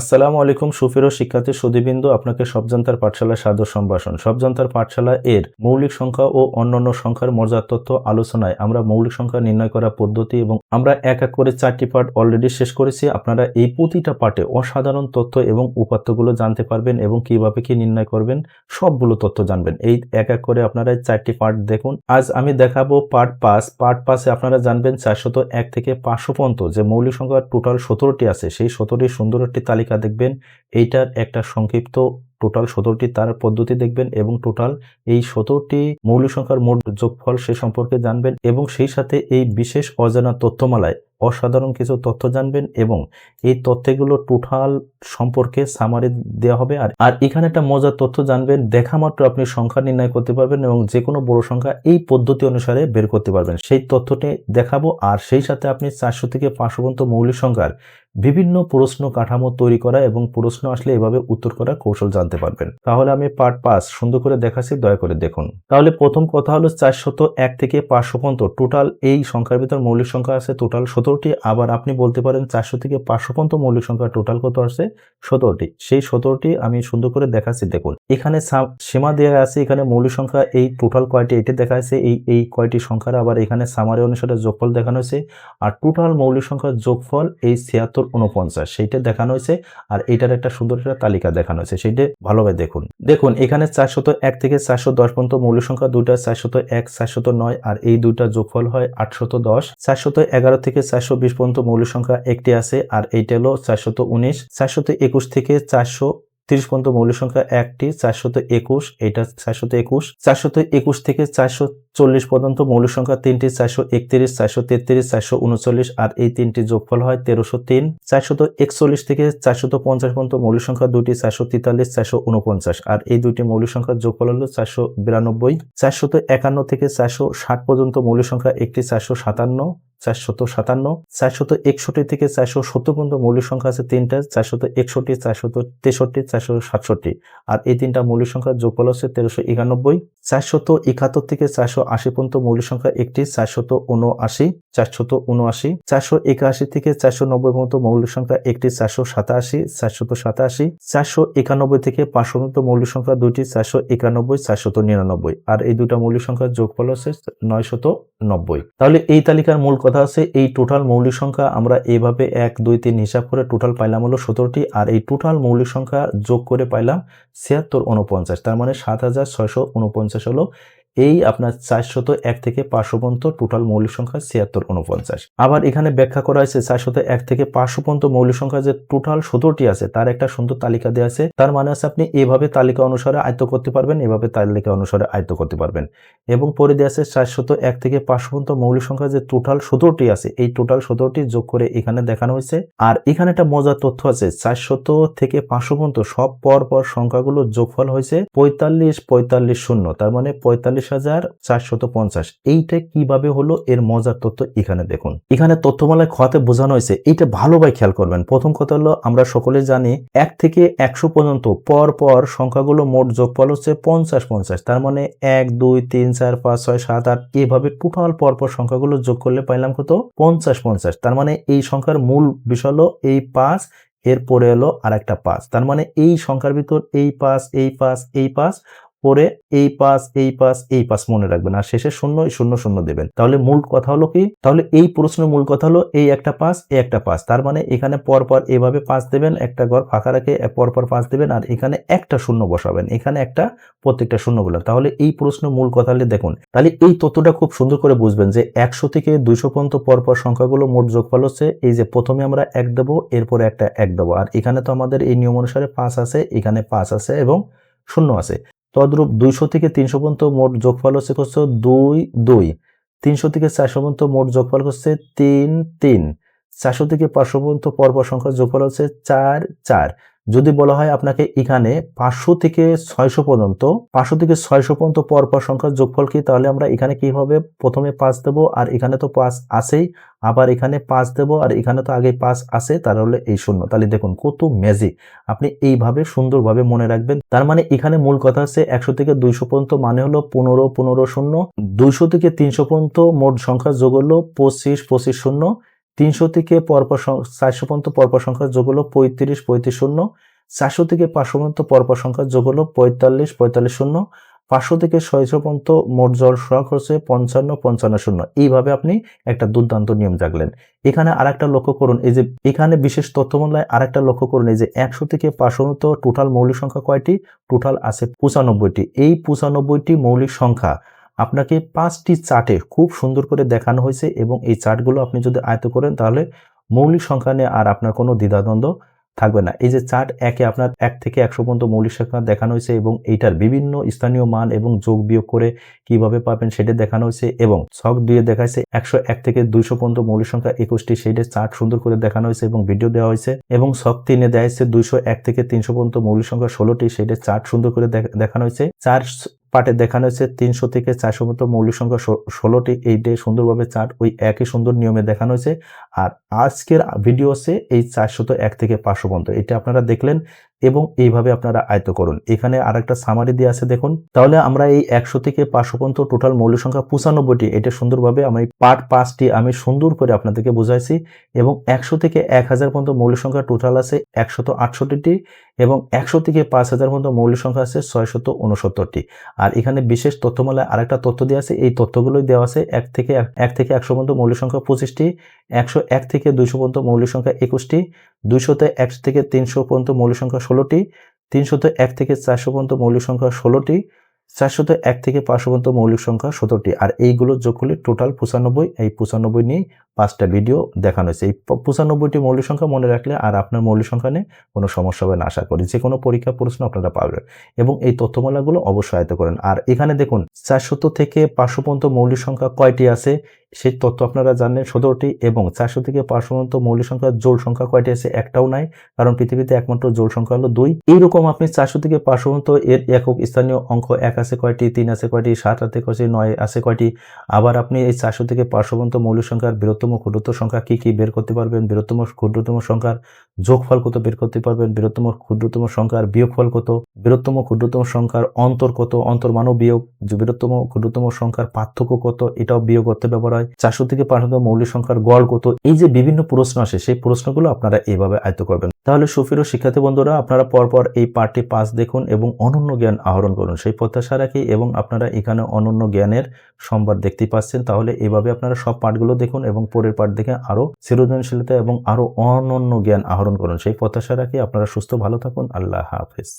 আসসালামু আলাইকুম সুফির শিক্ষার্থী সুদীবিন্দু আপনাকে সবজনতার পাঠশালা সাদর সম্ভাষণ। সবজনতার পাঠশালা এর মৌলিক সংখ্যা ও অন্যান্য সংখ্যার মজার তথ্য আলোচনায় আমরা মৌলিক সংখ্যা নির্ণয় করা পদ্ধতি এবং আমরা এক এক করে চারটি পার্ট অলরেডি শেষ করেছি। আপনারা এই প্রতিটা পার্টে অসাধারণ তথ্য এবং উপাত্তগুলো জানতে পারবেন এবং কীভাবে কি নির্ণয় করবেন, সবগুলো তথ্য জানবেন। এই এক এক করে আপনারা চারটি পার্ট দেখুন। আজ আমি দেখাবো পার্ট পাস পার্ট পাসে আপনারা জানবেন চারশত এক থেকে পাঁচশো পর্যন্ত যে মৌলিক সংখ্যা টোটাল সতেরোটি আছে, সেই সতেরোটি সুন্দর একটি তালিকা দেখবেন, এইটার একটা সংক্ষিপ্ত টোটাল সতেরোটি তার পদ্ধতি দেখবেন এবং টোটাল এই সতেরোটি মৌলিক সংখ্যার মোট যোগফল সে সম্পর্কে জানবেন এবং সেই সাথে এই বিশেষ অজানা তথ্যমালায় অসাধারণ কিছু তথ্য জানবেন এবং এই তথ্যগুলো টোটাল সম্পর্কে সামারি দেওয়া হবে। আর আর এখানে একটা মজার তথ্য জানবেন, দেখা মাত্র আপনি সংখ্যা নির্ণয় করতে পারবেন এবং যে কোনো বড় সংখ্যা এই পদ্ধতি অনুসারে বের করতে পারবেন। সেই তথ্যটি দেখাবো, আর সেই সাথে আপনি চারশো থেকে পাঁচশো পর্যন্ত মৌলিক সংখ্যার বিভিন্ন প্রশ্ন কাঠামো তৈরি করা এবং প্রশ্ন আসলে এভাবে উত্তর করার কৌশল জানতে পারবেন। তাহলে আমি পার্ট পাস সুন্দর করে দেখাচ্ছি, দয়া করে দেখুন। তাহলে প্রথম কথা হলো চারশত এক থেকে পাঁচশো পর্যন্ত টোটাল এই সংখ্যার ভিতর মৌলিক সংখ্যা আছে টোটাল সতেরোটি, আবার আপনি বলতে পারেন চারশো থেকে পাঁচশো পর্যন্ত মৌলিক সংখ্যা টোটাল কত আছে সতেরোটি। সেই সতেরোটি আমি সুন্দর করে দেখাচ্ছি, দেখুন। এখানে সীমা দেওয়া আছে, এখানে মৌলিক সংখ্যা এই টোটাল কয়টি এটি দেখা আছে এই এই কয়টি সংখ্যার আবার এখানে সামারি অনুসারে যোগফল দেখানো হয়েছে। আর টোটাল মৌলিক সংখ্যার যোগফল এই ছিয়াত্তর উনপঞ্চাশ, সেইটা দেখানো হয়েছে আর এটার একটা সুন্দর একটা তালিকা দেখানো হয়েছে, সেইটা ভালোভাবে দেখুন। দেখুন, এখানে চারশত এক থেকে চারশো দশ পর্যন্ত মৌল সংখ্যা দুটা চারশত এক, চারশত নয় আর এই দুইটা যোগফল হয় আটশত দশ। চারশত এগারো থেকে চারশো বিশ পর্যন্ত মৌল সংখ্যা একটি আছে আর এইটা হলো চারশত উনিশ, চারশত একুশ থেকে চারশো তিরিশ পর্যন্ত মৌলিক সংখ্যা একটি চারশত একুশ, এটা চারশত একুশ চারশত একুশ থেকে চারশো চল্লিশ পর্যন্ত মৌলিক সংখ্যা তিনটি, চারশো একত্রিশ, চারশো তেত্রিশ, চারশো উনচল্লিশ, আর এই তিনটি যোগফল হয় তেরোশো তিন চারশত একচল্লিশ থেকে চারশত পঞ্চাশ পর্যন্ত মৌলিক সংখ্যা দুটি, চারশো তেতাল্লিশ, চারশো উনপঞ্চাশ, আর এই দুটি মৌলিক সংখ্যার যোগফল হলো চারশো বিরানব্বই চারশত একান্ন থেকে চারশো ষাট পর্যন্ত মৌলিক সংখ্যা একটি, চারশো সাতান্ন চারশত সাতান্ন, চারশত একষট্টি থেকে চারশো সত্তর পর্যন্ত মৌলিক সংখ্যা আছে তিনটা, চারশত একষট্টি, চারশত তেষট্টি চারশো সাতষট্টি। আর এই তিনটা মৌলিক সংখ্যার যোগফল হচ্ছে তেরোশো একানব্বই, চারশত একাত্তর থেকে চারশো আশি পর্যন্ত মৌলিক সংখ্যা একটি, চারশত উনআশি চারশত উনআশি, চারশো একাশি থেকে চারশো নব্বই পর্যন্ত মৌলিক সংখ্যা একটি, চারশো সাতাশি, চারশত সাতাশি, চারশো একানব্বই থেকে পাঁচশো পর্যন্ত মৌলিক সংখ্যা দুইটি, চারশো একানব্বই, চারশত নিরানব্বই। আর এই দুটা মৌলিক সংখ্যার যোগফল হচ্ছে নয়শত নব্বই। তাহলে এই তালিকার মূল কথা আছে, এই টোটাল মৌলিক সংখ্যা আমরা এভাবে এক, দুই, তিন হিসাব করে টোটাল পাইলাম হলো সতেরোটি, আর এই টোটাল মৌলিক সংখ্যা যোগ করে পাইলাম ছিয়াত্তর উনপঞ্চাশ তার মানে সাত হাজার ছয়শো উনপঞ্চাশ হলো এই আপনার চারশত এক থেকে পাঁচশো পর্যন্ত টোটাল মৌলিক সংখ্যা ছিয়াত্তর উনপঞ্চাশ আবার এখানে ব্যাখ্যা করা হয়েছে চারশত এক থেকে পাঁচশো পর্যন্ত মৌলিক সংখ্যা যে টোটাল সতেরোটি আছে, তার একটা সুন্দর তালিকা দেওয়া আছে। তার মানে আছে আপনি এভাবে তালিকা অনুসারে আয়ত্ত করতে পারবেন, এভাবে তালিকা অনুসারে আয়ত্ত করতে পারবেন। এবং পরে দেওয়া আছে চারশত এক থেকে পাঁচশো পর্যন্ত মৌলিক সংখ্যা যে টোটাল সতেরোটি আছে, এই টোটাল সতেরোটি যোগ করে এখানে দেখানো হয়েছে। আর এখানে একটা মজার তথ্য আছে, চারশত থেকে পাঁচশো পর্যন্ত সব পর পর সংখ্যাগুলো যোগফল হয়েছে পঁয়তাল্লিশ পঁয়তাল্লিশ শূন্য, তার মানে পঁয়তাল্লিশ হাজার চারশত পঞ্চাশ। এইটা কীভাবে হলো? এর মজার তথ্য এখানে দেখুন। এখানে তথ্যমালায় খতে বোঝানো হয়েছে, এইটা ভালোভাবে খেয়াল করবেন। প্রথম কথা হলো, আমরা সকলে জানি এক থেকে একশো পর্যন্ত পর পর সংখ্যাগুলো মোট যোগফল হচ্ছে পঞ্চাশ পঞ্চাশ। তার মানে এক, দুই, তিন, চার, পাঁচ, ছয়, সাত, আট, এভাবে টোটাল পরপর সংখ্যাগুলো যোগ করলে পাইলাম কত? পঞ্চাশ পঞ্চাশ। তার মানে এই সংখ্যার মূল বিষয় হলো এই পাঁচ, এরপরে এলো আর একটা পাঁচ। তার মানে এই সংখ্যার ভিতর এই পাঁচ এই পাঁচ এই পাঁচ পরে এই পাস এই পাস এই পাস মনে রাখবেন। আর শেষে শূন্য শূন্য শূন্য দেবেন। তাহলে মূল কথা হলো কি? তাহলে এই প্রশ্নের মূল কথা হলো এই একটা পাঁচ এই একটা পাঁচ তার মানে এখানে পরপর এভাবে পাঁচ দেবেন, একটা ঘর ফাঁকা রেখে পরপর পাঁচ দেবেন, আর এখানে একটা শূন্য বসাবেন। এখানে একটা, প্রত্যেকটা শূন্য বলবেন তাহলে এই প্রশ্ন মূল কথা হলে দেখুন, তাহলে এই তথ্যটা খুব সুন্দর করে বুঝবেন যে একশো থেকে দুইশো পর্যন্ত পরপর সংখ্যাগুলো মোট যোগফল হচ্ছে। এই যে প্রথমে আমরা এক দেবো, এরপরে একটা এক দেবো। আর এখানে তো আমাদের এই নিয়ম অনুসারে পাঁচ আছে, এখানে পাঁচ আছে এবং শূন্য আছে। তদ্রূপ দুইশো থেকে তিনশো পর্যন্ত মোট যোগফল হচ্ছে হচ্ছে দুই দুই। তিনশো থেকে চারশো পর্যন্ত মোট যোগফল হচ্ছে তিন তিন। চারশো থেকে পাঁচশো পর্যন্ত পরপর সংখ্যার যোগফল হচ্ছে চার চার। যদি বলা হয় আপনাকে এখানে পাঁচশো থেকে ছয়শো পর্যন্ত, পাঁচশো থেকে ছয়শো পর্যন্ত পরপর সংখ্যার যোগফল কি? তাহলে আমরা এখানে কি হবে প্রথমে পাঁচ দেবো? আর এখানে তো পাঁচ আছেই, আবার এখানে পাঁচ দেবো, আর এখানে তো আগে পাঁচ আছে, তাহলে এই শূন্য। তাহলে দেখুন কত ম্যাজিক আপনি এইভাবে সুন্দরভাবে মনে রাখবেন। তার মানে এখানে মূল কথা হচ্ছে একশো থেকে দুইশো পর্যন্ত মানে হলো পনেরো পনেরো শূন্য, দুইশো থেকে তিনশো পর্যন্ত মোট সংখ্যা যোগ হলো পঁচিশ পঁচিশ শূন্য তিনশো থেকে পরপর চারশো পর্যন্ত পরপর সংখ্যার যোগ হলো পঁয়ত্রিশ পঁয়ত্রিশ শূন্য। চারশো থেকে পাঁচশো পর্যন্ত পরপর সংখ্যার যোগ হলো পঁয়তাল্লিশ পঁয়তাল্লিশ শূন্য। পাঁচশো থেকে ছয়শো পর্যন্ত মোট জল সড়ক হচ্ছে পঞ্চান্ন পঞ্চান্ন শূন্য। এইভাবে আপনি একটা দুর্দান্ত নিয়ম জাগলেন। এখানে আরেকটা লক্ষ্য করুন, এই যে এখানে বিশেষ তথ্য তথ্যমূল্যায় আরেকটা লক্ষ্য করুন, এই যে একশো থেকে পাঁচশো পর্যন্ত টোটাল মৌলিক সংখ্যা কয়টি? টোটাল আছে পঁচানব্বইটি। এই পঁচানব্বইটি মৌলিক সংখ্যা আপনাকে পাঁচটি চার্টে খুব সুন্দর করে দেখানো হয়েছে এবং এই চার্টগুলো আপনি যদি আয়ত্ত করেন তাহলে মৌলিক সংখ্যা নিয়ে আর আপনার কোনো দ্বিধাদ্বন্দ্ব থাকবে না। এই যে চার্ট একে আপনার এক থেকে একশো পর্যন্ত মৌলিক সংখ্যা দেখানো হয়েছে এবং এইটার বিভিন্ন স্থানীয় মান এবং যোগ বিয়োগ করে কীভাবে পাবেন সেটা দেখানো হয়েছে এবং ছক দুয়ে দেখাচ্ছে একশো এক থেকে দুইশো পর্যন্ত মৌলিক সংখ্যা একুশটি, সেইটা চার্ট সুন্দর করে দেখানো হয়েছে এবং ভিডিও দেওয়া হয়েছে এবং ছক তিনে দেওয়া হয়েছে দুইশো এক থেকে তিনশো পর্যন্ত মৌলিক সংখ্যা ষোলোটি, সেইটা চার্ট সুন্দর করে দেখানো হয়েছে। চার পার্টে দেখানো হয়েছে তিনশো থেকে চারশো মতো মৌলিক সংখ্যা ষোলোটি। এইটে সুন্দরভাবে চার্ট, ওই একই সুন্দর নিয়মে দেখানো হয়েছে। আর আজকের ভিডিওসে এই চারশত এক থেকে পাঁচশো পর্যন্ত। এটা আপনারা দেখলেন এবং এইভাবে আপনারা আয়ত্ত করুন। এখানে আরেকটা সামারি দিয়ে আছে, দেখুন। তাহলে আমরা এই একশো থেকে পাঁচশো পর্যন্ত টোটাল মৌলিক সংখ্যা পঁচানব্বইটি, এটা সুন্দরভাবে আমি পার্ট পাঁচটি আমি সুন্দর করে আপনাদেরকে বুঝাইছি এবং একশো থেকে এক হাজার পর্যন্ত মৌলিক সংখ্যা টোটাল আছে একশত আটষট্টিটি এবং একশো থেকে পাঁচ হাজার পর্যন্ত মৌলিক সংখ্যা আছে ছয়শত উনসত্তরটি। আর এখানে বিশেষ তথ্যমালায় আরেকটা তথ্য দেওয়া আছে, এই তথ্যগুলোই দেওয়া আছে এক থেকে এক থেকে একশো পর্যন্ত মৌলিক সংখ্যা পঁচিশটি একশো এক থেকে দুইশো পর্যন্ত মৌলিক সংখ্যা একুশটি, দুইশোতে এক থেকে তিনশো পর্যন্ত মৌলিক সংখ্যা ষোলোটি, তিনশোতে এক থেকে চারশো পর্যন্ত মৌলিক সংখ্যা ষোলোটি, চারশোতে এক থেকে পাঁচশো পর্যন্ত মৌলিক সংখ্যা সতেরোটি। আর এইগুলো যোগ করলে টোটাল পঁচানব্বই, এই পঁচানব্বই নিয়ে পাঁচটা ভিডিও দেখানো হয়েছে। এই পঁচানব্বইটি মৌলিক সংখ্যা মনে রাখলে আর আপনার মৌলিক সংখ্যা নিয়ে কোনো সমস্যা হবে না, আশা করি। যে কোনো পরীক্ষা প্রশ্ন আপনারা পাবেন এবং এই তথ্যমালাগুলো অবশ্যই আয়ত্ত করেন। আর এখানে দেখুন, চারশত থেকে পাঁচশো পর্যন্ত মৌলিক সংখ্যা কয়টি আছে? সেই তথ্য আপনারা জানেন সতেরোটি এবং চারশো থেকে পাঁচশো পর্যন্ত মৌলিক সংখ্যা জোল সংখ্যা কয়টি আছে একটাও নাই, কারণ পৃথিবীতে একমাত্র জোল সংখ্যা হলো দুই। এইরকম আপনি চারশো থেকে পাঁচশো পর্যন্ত এর একক স্থানীয় অঙ্ক এক আছে কয়টি, তিন আছে কয়টি, সাত আছে কয়টি, নয় আছে কয়টি। আবার আপনি এই চারশো থেকে পাঁচশো পর্যন্ত মৌলিক সংখ্যার বৃহত্তম ক্ষুদ্রতম সংখ্যা কি কি বের করতে পারবেন? বৃহত্তম ক্ষুদ্রতম সংখ্যার যোগফল কত বের করতে পারবেন? বৃহত্তম ক্ষুদ্রতম সংখ্যার বিয়োগফল কত? বৃহত্তম ক্ষুদ্রতম সংখ্যার অন্তর কত? অন্তর মানব বিয়োগ। বৃহত্তম ক্ষুদ্রতম সংখ্যার পার্থক্য কত? এটাও বিয়োগ করতে ব্যবহার হয়। চারশো থেকে পাঁচশো মৌলিক সংখ্যার গড় কত? এই যে বিভিন্ন প্রশ্ন আসে, সেই প্রশ্নগুলো আপনারা এইভাবে আয়ত্ত করবেন। তাহলে সুফিরো শিক্ষার্থী বন্ধুরা, আপনারা পরপর এই পার্টটি পাস দেখুন এবং অনন্য জ্ঞান আহরণ করুন। সেই প্রত্যাশা রাখি এবং আপনারা এখানে অনন্য জ্ঞানের সম্বাদ দেখতে পাচ্ছেন। তাহলে এভাবে আপনারা সব পাঠগুলো দেখুন এবং পরের পাঠ দেখে আরও সৃজনশীলতা এবং আরও অনন্য জ্ঞান আহরণ করুন। সেই প্রত্যাশা রাখি আপনারা সুস্থ ভালো থাকুন। আল্লাহ হাফেজ।